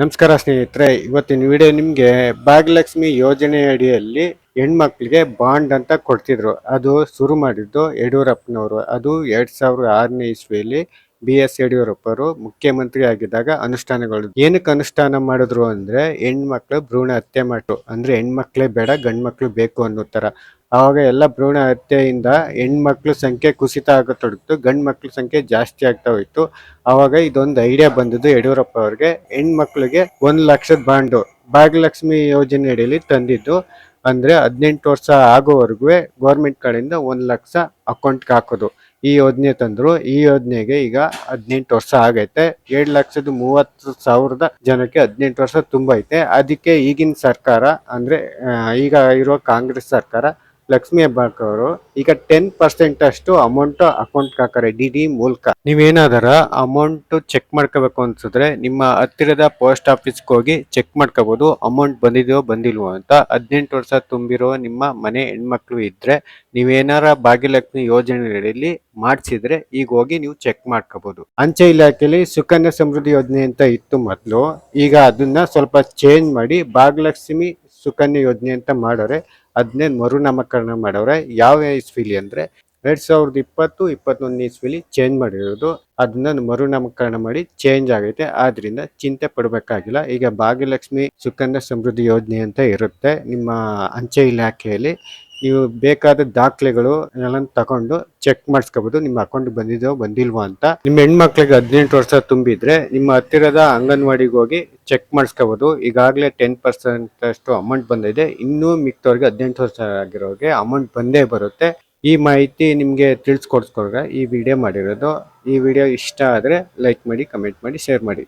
ನಮಸ್ಕಾರ ಸ್ನೇಹಿತರೆ, ಇವತ್ತಿನ ವಿಡಿಯೋ ನಿಮಗೆ ಭಾಗ್ಯಲಕ್ಷ್ಮಿ ಯೋಜನೆ ಅಡಿಯಲ್ಲಿ ಹೆಣ್ಮಕ್ಳಿಗೆ ಬಾಂಡ್ ಅಂತ ಕೊಡ್ತಿದ್ರು. ಅದು ಶುರು ಮಾಡಿದ್ದು ಯಡಿಯೂರಪ್ಪನವರು. ಅದು ಎರಡು ಸಾವಿರದ ಆರನೇ ಇಸ್ವಿಯಲ್ಲಿ ಬಿ ಎಸ್ ಯಡಿಯೂರಪ್ಪರು ಮುಖ್ಯಮಂತ್ರಿ ಆಗಿದ್ದಾಗ ಅನುಷ್ಠಾನಗಳು ಏನಕ್ಕೆ ಅನುಷ್ಠಾನ ಮಾಡಿದ್ರು ಅಂದ್ರೆ ಹೆಣ್ಮಕ್ಳು ಭ್ರೂಣ ಹತ್ಯೆ ಮಾಡು ಅಂದ್ರೆ ಹೆಣ್ಮಕ್ಳೇ ಬೇಡ, ಗಂಡ್ಮಕ್ಳು ಬೇಕು ಅನ್ನೋ ತರ ಆವಾಗ ಎಲ್ಲ ಭ್ರೂಣ ಹತ್ಯೆಯಿಂದ ಹೆಣ್ಮಕ್ಳು ಸಂಖ್ಯೆ ಕುಸಿತ ಆಗತೊಡಗಿತು ಗಂಡು ಮಕ್ಳ ಸಂಖ್ಯೆ ಜಾಸ್ತಿ ಆಗ್ತಾ ಹೋಯ್ತು. ಆವಾಗ ಇದೊಂದು ಐಡಿಯಾ ಬಂದದ್ದು ಯಡಿಯೂರಪ್ಪ ಅವ್ರಿಗೆ ಹೆಣ್ಮಕ್ಳಿಗೆ ಒಂದು ಲಕ್ಷದ ಬಾಂಡು, ಭಾಗ್ಯಲಕ್ಷ್ಮಿ ಯೋಜನೆ ಅಡಿಯಲ್ಲಿ ತಂದಿದ್ದು. ಅಂದ್ರೆ ಹದಿನೆಂಟು ವರ್ಷ ಆಗೋವರೆಗೂ ಗೌರ್ಮೆಂಟ್ ಕಡೆಯಿಂದ ಒಂದು ಲಕ್ಷ ಅಕೌಂಟ್ಗೆ ಹಾಕೋದು. ಈ ಯೋಜನೆ ತಂದರು. ಈ ಯೋಜನೆಗೆ ಈಗ ಹದಿನೆಂಟು ವರ್ಷ ಆಗೈತೆ. ಏಳು ಲಕ್ಷದ ಮೂವತ್ತು ಸಾವಿರದ ಜನಕ್ಕೆ ಹದಿನೆಂಟು ವರ್ಷ ತುಂಬೈತೆ. ಅದಕ್ಕೆ ಈಗಿನ ಸರ್ಕಾರ ಅಂದರೆ ಈಗ ಇರೋ ಕಾಂಗ್ರೆಸ್ ಸರ್ಕಾರ ಲಕ್ಷ್ಮಿ ಹೆಬ್ಬಾಳ್ಕರ್ ಅವರು, ಈಗ ಟೆನ್ ಪರ್ಸೆಂಟ್ ಅಷ್ಟು ಅಮೌಂಟ್ ಅಕೌಂಟ್ ಹಾಕಾರೆ ಡಿ ಡಿ ಮೂಲಕ. ನೀವೇನಾದರ ಅಮೌಂಟ್ ಚೆಕ್ ಮಾಡ್ಕೋಬೇಕು ಅನ್ಸಿದ್ರೆ ನಿಮ್ಮ ಹತ್ತಿರದ ಪೋಸ್ಟ್ ಆಫೀಸ್ಗೆ ಹೋಗಿ ಚೆಕ್ ಮಾಡ್ಕೋಬಹುದು ಅಮೌಂಟ್ ಬಂದಿದೆಯೋ ಬಂದಿಲ್ವೋ ಅಂತ. ಹದಿನೆಂಟು ವರ್ಷ ತುಂಬಿರೋ ನಿಮ್ಮ ಮನೆ ಹೆಣ್ಮಕ್ಳು ಇದ್ರೆ ನೀವೇನಾರ ಭಾಗ್ಯಲಕ್ಷ್ಮಿ ಯೋಜನೆಗಳಲ್ಲಿ ಮಾಡಿಸಿದ್ರೆ ಈಗ ಹೋಗಿ ನೀವು ಚೆಕ್ ಮಾಡ್ಕೋಬಹುದು ಅಂಚೆ ಇಲಾಖೆಯಲ್ಲಿ ಸುಕನ್ಯಾ ಸಮೃದ್ಧಿ ಯೋಜನೆ ಅಂತ ಇತ್ತು ಮೊದಲು. ಈಗ ಅದನ್ನ ಸ್ವಲ್ಪ ಚೇಂಜ್ ಮಾಡಿ ಭಾಗ್ಯಲಕ್ಷ್ಮಿ ಸುಕನ್ಯಾ ಯೋಜನೆ ಅಂತ ಮಾಡೋರೆ ಅದನ್ನೇ ಮರುನಾಮಕರಣ ಮಾಡವ್ರೆ ಯಾವ ಇಸ್ವಿಲಿ ಅಂದ್ರೆ ಎರಡ್ ಸಾವಿರದ ಇಪ್ಪತ್ತು, ಇಪ್ಪತ್ತೊಂದನೇ ಇಸ್ವಿಲಿ ಚೇಂಜ್ ಮಾಡಿರೋದು. ಅದನ್ನ ಮರುನಾಮಕರಣ ಮಾಡಿ ಚೇಂಜ್ ಆಗೈತೆ. ಆದ್ರಿಂದ ಚಿಂತೆ ಪಡಬೇಕಾಗಿಲ್ಲ. ಈಗ ಭಾಗ್ಯಲಕ್ಷ್ಮಿ ಸುಕನ್ಯಾ ಸಮೃದ್ಧಿ ಯೋಜನೆ ಅಂತ ಇರುತ್ತೆ. ನಿಮ್ಮ ಅಂಚೆ ಇಲಾಖೆಯಲ್ಲಿ ನೀವು ಬೇಕಾದ ದಾಖಲೆಗಳು ತಗೊಂಡು ಚೆಕ್ ಮಾಡಿಸ್ಕೋಬಹುದು ನಿಮ್ಮ ಅಕೌಂಟ್ ಬಂದಿದೋ ಬಂದಿಲ್ವೋ ಅಂತ. ನಿಮ್ಮ ಹೆಣ್ಮಕ್ಳಿಗೆ ಹದಿನೆಂಟು ವರ್ಷ ತುಂಬಿದ್ರೆ ನಿಮ್ಮ ಹತ್ತಿರದ ಅಂಗನವಾಡಿಗೆ ಹೋಗಿ ಚೆಕ್ ಮಾಡಿಸ್ಕೋಬಹುದು ಈಗಾಗಲೇ ಟೆನ್ ಪರ್ಸೆಂಟ್ ಅಷ್ಟು ಅಮೌಂಟ್ ಬಂದಿದೆ. ಇನ್ನೂ ಮಿಕ್ತವ್ರಿಗೆ ಹದಿನೆಂಟು ವರ್ಷ ಆಗಿರೋರಿಗೆ ಅಮೌಂಟ್ ಬಂದೇ ಬರುತ್ತೆ. ಈ ಮಾಹಿತಿ ನಿಮಗೆ ತಿಳಿಸ್ಕೊಡ್ಸ್ಕೊಡ್ಗ ಈ ವಿಡಿಯೋ ಮಾಡಿರೋದು. ಈ ವಿಡಿಯೋ ಇಷ್ಟ ಆದರೆ ಲೈಕ್ ಮಾಡಿ ಕಮೆಂಟ್ ಮಾಡಿ ಶೇರ್ ಮಾಡಿ.